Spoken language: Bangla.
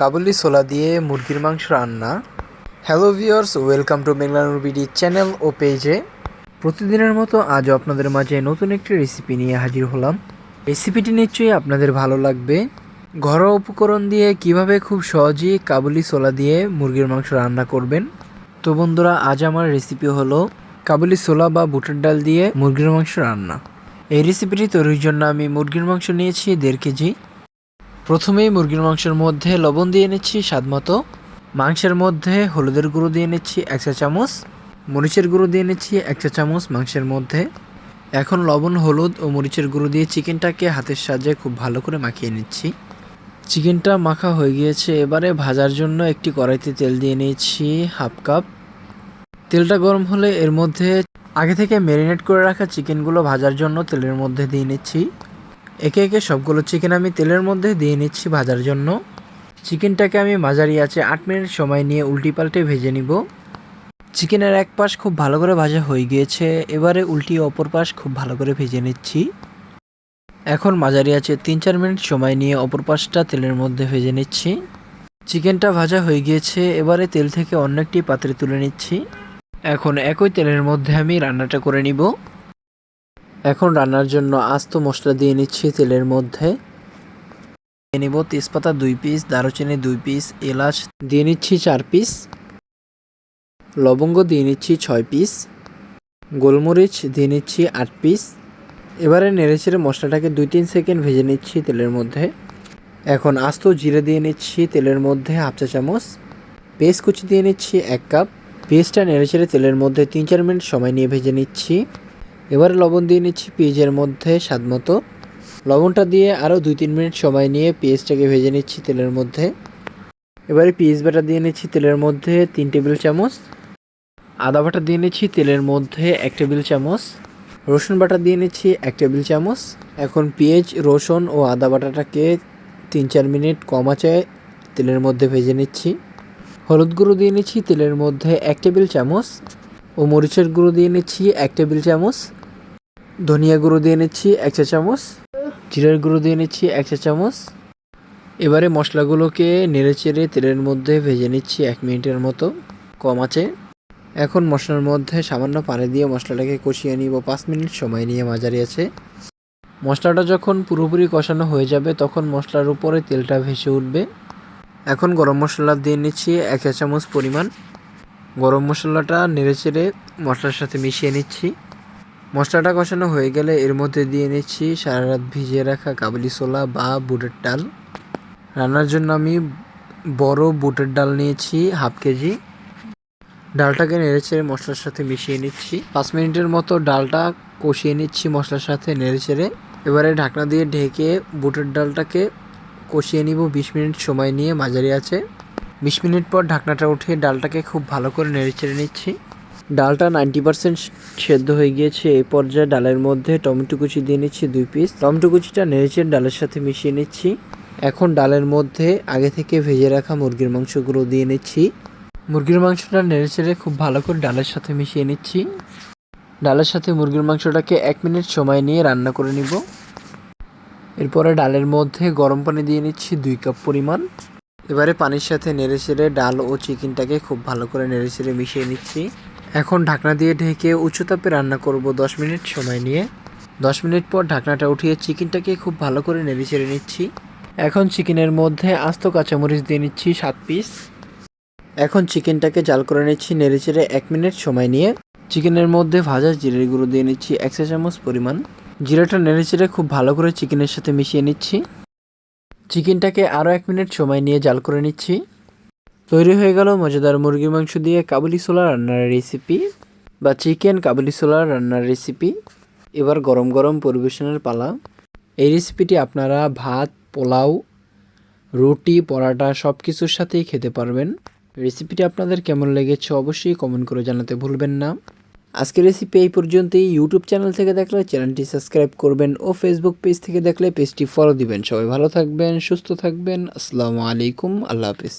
কাবুলি ছোলা দিয়ে মুরগির মাংস রান্না। Hello viewers welcome to Meghlanur BD channel ও পেজে প্রতিদিনের মতো আজও আপনাদের মাঝে নতুন একটি রেসিপি নিয়ে হাজির হলাম। রেসিপিটি নিশ্চয়ই আপনাদের ভালো লাগবে। ঘরোয়া উপকরণ দিয়ে কীভাবে খুব সহজেই কাবুলি ছোলা দিয়ে মুরগির মাংস রান্না করবেন। তো বন্ধুরা, আজ আমার রেসিপি হলো কাবুলি ছোলা বা বুটের ডাল দিয়ে মুরগির মাংস রান্না। এই রেসিপিটি তৈরির জন্য আমি মুরগির মাংস নিয়েছি দেড় কেজি। প্রথমেই মুরগির মাংসের মধ্যে লবণ দিয়ে নিচ্ছি স্বাদ মতো। মাংসের মধ্যে হলুদের গুঁড়ো দিয়ে নিচ্ছি এক চা চামচ। মরিচের গুঁড়ো দিয়ে নিচ্ছি এক চা চামচ মাংসের মধ্যে। এখন লবণ, হলুদ ও মরিচের গুঁড়ো দিয়ে চিকেনটাকে হাতের সাহায্যে খুব ভালো করে মাখিয়ে নিচ্ছি। চিকেনটা মাখা হয়ে গিয়েছে, এবারে ভাজার জন্য একটি কড়াইতে তেল দিয়ে নিয়েছি হাফ কাপ। তেলটা গরম হলে এর মধ্যে আগে থেকে ম্যারিনেট করে রাখা চিকেনগুলো ভাজার জন্য তেলের মধ্যে দিয়ে নিচ্ছি। একে একে সবগুলো চিকেন আমি তেলের মধ্যে দিয়ে নিচ্ছি ভাজার জন্য। চিকেনটাকে আমি মাঝারি আছে আট মিনিট সময় নিয়ে উল্টি পাল্টে ভেজে নিব। চিকেনের এক পাশ খুব ভালো করে ভাজা হয়ে গিয়েছে, এবারে উল্টি অপর পাশ খুব ভালো করে ভেজে নিচ্ছি। এখন মাঝারি আছে তিন চার মিনিট সময় নিয়ে অপর পাশটা তেলের মধ্যে ভেজে নিচ্ছি। চিকেনটা ভাজা হয়ে গিয়েছে, এবারে তেল থেকে অন্য একটি পাত্রে তুলে নিচ্ছি। এখন একই তেলের মধ্যে আমি রান্নাটা করে নিব। এখন রান্নার জন্য আস্ত মশলা দিয়ে নিচ্ছি তেলের মধ্যে। দিয়ে নিব তেজপাতা দুই পিস, দারুচিনি দুই পিস, এলাচ দিয়ে নিচ্ছি চার পিস, লবঙ্গ দিয়ে নিচ্ছি ছয় পিস, গোলমরিচ দিয়ে নিচ্ছি আট পিস। এবারে নেড়েচেড়ে মশলাটাকে দুই তিন সেকেন্ড ভেজে নিচ্ছি তেলের মধ্যে। এখন আস্ত জিরে দিয়ে নিচ্ছি তেলের মধ্যে হাফ চা চামচ, পেস্ট কুচি দিয়ে নিচ্ছি এক কাপ। পেস্টটা নেড়েচেড়ে তেলের মধ্যে তিন চার মিনিট সময় নিয়ে ভেজে নিচ্ছি। এবারে লবণ দিয়ে নিচ্ছি পেঁয়াজের মধ্যে স্বাদ মতো। লবণটা দিয়ে আরও দুই তিন মিনিট সময় নিয়ে পেঁয়াজটাকে ভেজে নিচ্ছি তেলের মধ্যে। এবারে পেঁয়াজ বাটা দিয়ে নিচ্ছি তেলের মধ্যে তিন টেবিল চামচ। আদা বাটা দিয়ে নিচ্ছি তেলের মধ্যে এক টেবিল চামচ। রসুন বাটা দিয়ে নিচ্ছি এক টেবিল চামচ। এখন পেঁয়াজ, রসুন ও আদা বাটাটাকে তিন চার মিনিট কম আঁচায় তেলের মধ্যে ভেজে নিচ্ছি। হলুদ গুঁড়ো দিয়ে নিচ্ছি তেলের মধ্যে এক টেবিল চামচ। ও মরিচের গুঁড়ো দিয়ে নিচ্ছি এক টেবিল চামচ। ধনিয়া গুঁড়ো দিয়ে নিচ্ছি এক চা চামচ। জিরার গুঁড়ো দিয়ে নিচ্ছি এক চা চামচ। এবারে মশলাগুলোকে নেড়ে চেড়ে তেলের মধ্যে ভেজে নিচ্ছি এক মিনিটের মতো। কম আছে। এখন মশলার মধ্যে সামান্য পানি দিয়ে মশলাটাকে কষিয়ে নিব। পাঁচ মিনিট সময় নিয়ে মাঝারি আছে। মশলাটা যখন পুরোপুরি কষানো হয়ে যাবে, তখন মশলার উপরে তেলটা ভেসে উঠবে। এখন গরম মশলা দিয়ে নিচ্ছি এক চা চামচ পরিমাণ। গরম মশলাটা নেড়েচেড়ে মশলার সাথে মিশিয়ে নিচ্ছি। মশলাটা কষানো হয়ে গেলে এর মধ্যে দিয়ে নিচ্ছি সারা রাত ভিজিয়ে রাখা কাবুলি ছোলা বা বুটের ডাল। রান্নার জন্য আমি বড় বুটের ডাল নিয়েছি, হাফ কেজি। ডালটাকে নেড়ে চেড়ে মশলার সাথে মিশিয়ে নিচ্ছি। পাঁচ মিনিটের মতো ডালটা কষিয়ে নিচ্ছি মশলার সাথে নেড়ে চেড়ে। এবারে ঢাকনা দিয়ে ঢেকে বুটের ডালটাকে কষিয়ে নিব। বিশ মিনিট সময় নিয়ে মাঝারি আছে। বিশ মিনিট পর ঢাকনাটা উঠিয়ে ডালটাকে খুব ভালো করে নেড়ে চেড়ে নিচ্ছি। ডালটা নাইনটি পার্সেন্ট সেদ্ধ হয়ে গিয়েছে। এই পর্যায়ে ডালের মধ্যে টমেটো কুচি দিয়ে নিচ্ছি দুই পিস। টমেটো কুচিটা নেড়েচেড়ে ডালের সাথে মিশিয়ে নিচ্ছি। এখন ডালের মধ্যে আগে থেকে ভেজে রাখা মুরগির মাংসগুলো দিয়ে নিচ্ছি। মুরগির মাংসটা নেড়েচেড়ে খুব ভালো করে ডালের সাথে মিশিয়ে নিচ্ছি। ডালের সাথে মুরগির মাংসটাকে এক মিনিট সময় নিয়ে রান্না করে নিব। এরপরে ডালের মধ্যে গরম পানি দিয়ে নিচ্ছি দুই কাপ পরিমাণ। এবারে পানির সাথে নেড়ে চেড়ে ডাল ও চিকেনটাকে খুব ভালো করে নেড়ে চেড়ে মিশিয়ে নিচ্ছি। এখন ঢাকনা দিয়ে ঢেকে উচ্চ তাপে রান্না করব দশ মিনিট সময় নিয়ে। দশ মিনিট পর ঢাকনাটা উঠিয়ে চিকেনটাকে খুব ভালো করে নেড়ে চেড়ে নিচ্ছি। এখন চিকেনের মধ্যে আস্ত কাঁচামরিচ দিয়ে নিচ্ছি সাত পিস। এখন চিকেনটাকে জাল করে নিচ্ছি নেড়ে চেড়ে এক মিনিট সময় নিয়ে। চিকেনের মধ্যে ভাজা জিরের গুঁড়ো দিয়ে নিচ্ছি এক চা চামচ পরিমাণ। জিরাটা নেড়ে চেড়ে খুব ভালো করে চিকেনের সাথে মিশিয়ে নিচ্ছি। চিকেনটাকে আরও এক মিনিট সময় নিয়ে জাল করে নিচ্ছি। তৈরি হয়ে গেল মজাদার মুরগির মাংস দিয়ে কাবুলি ছোলা রান্নার রেসিপি বা চিকেন কাবুলি ছোলা রান্নার রেসিপি এবার গরম গরম পরিবেশনের পালা। এই রেসিপিটি আপনারা ভাত, পোলাও, রুটি, পরাটা সব কিছুর সাথেই খেতে পারবেন। রেসিপিটি আপনাদের কেমন লেগেছে অবশ্যই কমেন্ট করে জানাতে ভুলবেন না। আজকের রেসিপি এই পর্যন্তই। ইউটিউব চ্যানেল থেকে দেখলে চ্যানেলটি সাবস্ক্রাইব করবেন ও ফেসবুক পেজ থেকে দেখলে পেজটি ফলো দিবেন। সবাই ভালো থাকবেন, সুস্থ থাকবেন। আসসালামু আলাইকুম। আল্লাহ হাফিজ।